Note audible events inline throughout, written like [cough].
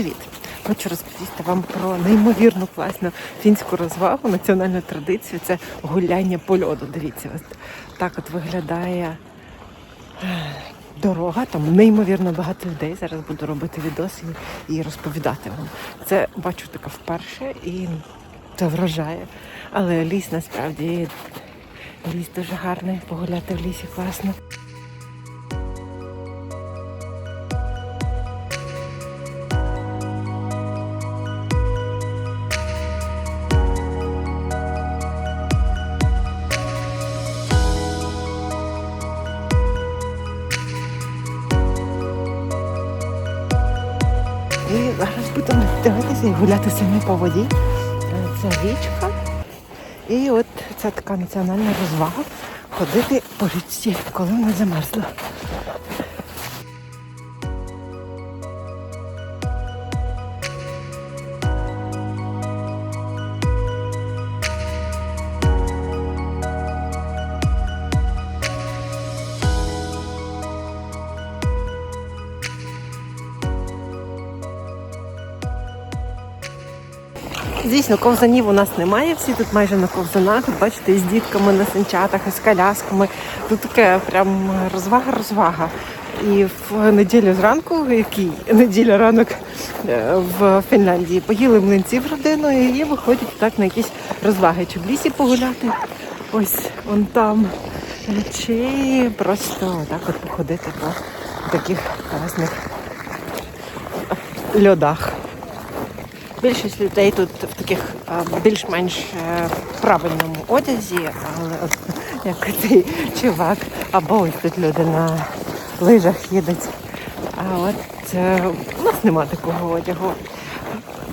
Привіт! Хочу розповісти вам про неймовірну класну фінську розвагу, національну традицію. Це гуляння по льоду. Дивіться, ось так от виглядає е, дорога. Там неймовірно багато людей. Зараз буду робити відос і, розповідати вам. Це бачу така вперше і це вражає. Але ліс насправді ліс дуже гарний. Погуляти в лісі класно. Будемо дивитися і гуляти самі по воді. Е, Це річка. І от це така національна розвага ходити по річці, коли вона замерзла. Звісно, ковзанів у нас немає. Всі тут майже на ковзанах. Бачите, із дітками на санчатах, із колясками. Тут таке прям розвага-розвага. І в неділю зранку, який неділя ранок е, в Фінляндії, поїли млинців родиною і виходять так на якісь розваги. Чи в лісі погуляти? Ось вон там. Чи просто так от походити по таких класних льодах. Більшість людей тут в таких е, більш-менш е, правильному одязі, але [laughs] як цей чувак, або ось тут люди на лижах їдуть. А от е, у нас нема такого одягу.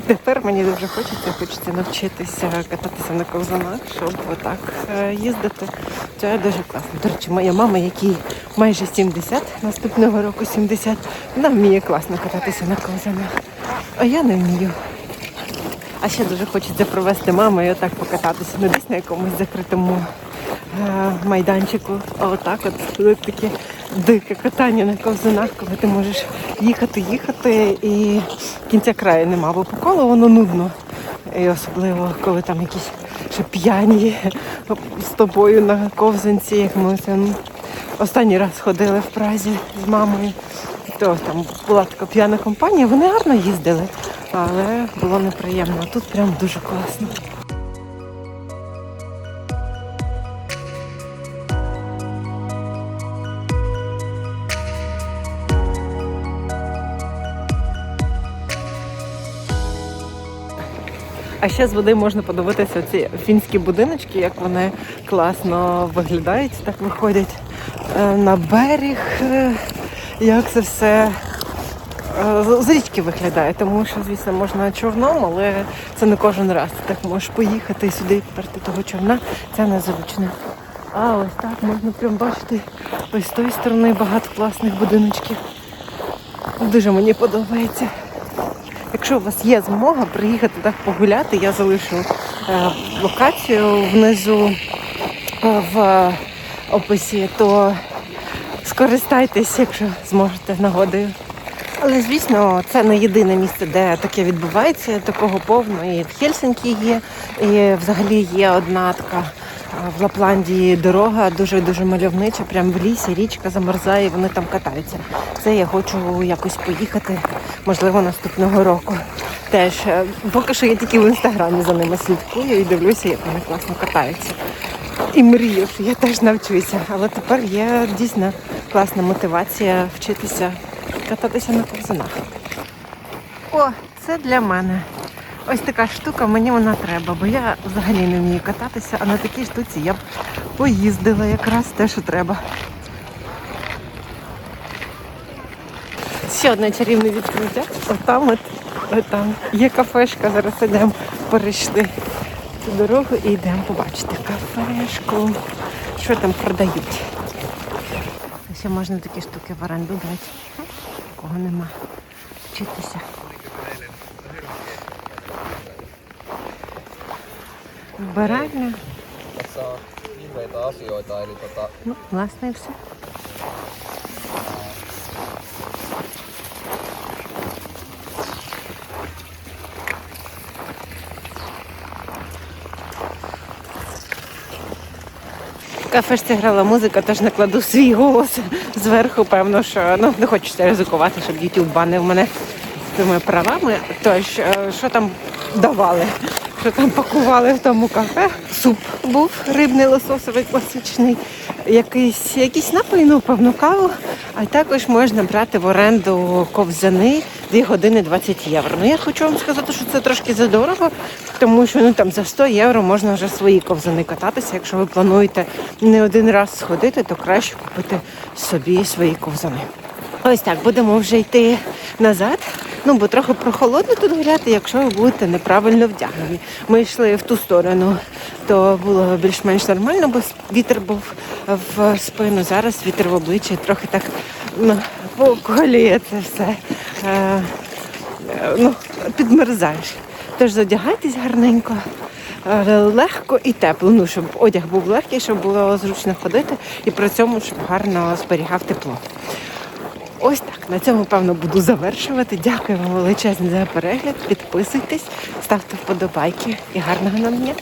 Тепер мені дуже хочеться, хочеться навчитися кататися на ковзанах, щоб отак їздити. Це дуже класно. До речі, моя мама, якій майже 70, наступного року 70, вона вміє класно кататися на ковзанах. А я не вмію. А ще дуже хочеться провести маму і отак покататися, не десь на якомусь закритому е, майданчику, а отак от таке дике катання на ковзанах, коли ти можеш їхати, їхати і кінця краю нема, бо по колу воно нудно. І особливо, коли там якісь ще п'яні з тобою на ковзанці, як ми там останній раз ходили в Празі з мамою. То там була така п'яна компанія, вони гарно їздили, але було неприємно. Тут прям дуже класно. А ще з води можна подивитися ці фінські будиночки, як вони класно виглядають, так виходять е, на берег, е, як це все з- з річки виглядає, тому що, звісно, можна човном, але це не кожен раз. Ти так можеш поїхати сюди і перти того човна, це незручно. А ось так можна прям бачити ось з тої сторони багато класних будиночків. Дуже мені подобається. Якщо у вас є змога приїхати так погуляти, я залишу е, локацію внизу е, в описі, то скористайтесь, якщо зможете нагодою. Але звісно, це не єдине місце, де таке відбувається, такого повно. І в Хельсинкі є, і взагалі є одна така в Лапландії дорога, дуже дуже мальовнича, прямо в лісі, річка замерзає, і вони там катаються. Це я хочу якось поїхати, можливо, наступного року. Теж е, поки що я тільки в інстаграмі за ними слідкую і дивлюся, як вони класно катаються. І мрію, що я теж навчуся. Але тепер є дійсно класна мотивація вчитися кататися на ковзанах. О, це для мене. Ось така штука, мені вона треба, бо я взагалі не вмію кататися, а на такій штуці я б поїздила якраз те, що треба. Ще одне чарівне відкриття. Отам от, отам. Є кафешка, зараз йдемо, перейшли цю дорогу і йдемо побачити кафешку. Що там продають. Ще можна такі штуки в оренду дати. Кого нема. Вчитися. Вбиральня. tota, Ну, власне, і все. Кафешці грала музика, теж накладу свій голос зверху. Певно, що ну не хочеться ризикувати, щоб YouTube банив мене тими правами. Тож, е, що там давали? Що там пакували в тому кафе? Суп був рибний лососовий класичний, якийсь, якісь напої, ну, певну каву. А також можна брати в оренду ковзани 2 години 20 євро. Ну я хочу вам сказати, що це трошки задорого, тому що ну там за 100 євро можна вже свої ковзани кататися. Якщо ви плануєте не один раз сходити, то краще купити собі свої ковзани. Ось так, будемо вже йти назад. Ну, бо трохи прохолодно тут гуляти, якщо ви будете неправильно вдягнені. Ми йшли в ту сторону, то було більш-менш нормально, бо вітер був в спину. Зараз вітер в обличчя трохи так ну, поколює це все. Е, е, ну, підмерзаєш. Тож задягайтесь гарненько, е, легко і тепло. Ну, щоб одяг був легкий, щоб було зручно ходити і при цьому, щоб гарно зберігав тепло. Ось так. На цьому, певно, буду завершувати. Дякую вам величезне за перегляд. Підписуйтесь, ставте вподобайки і гарного нам дня.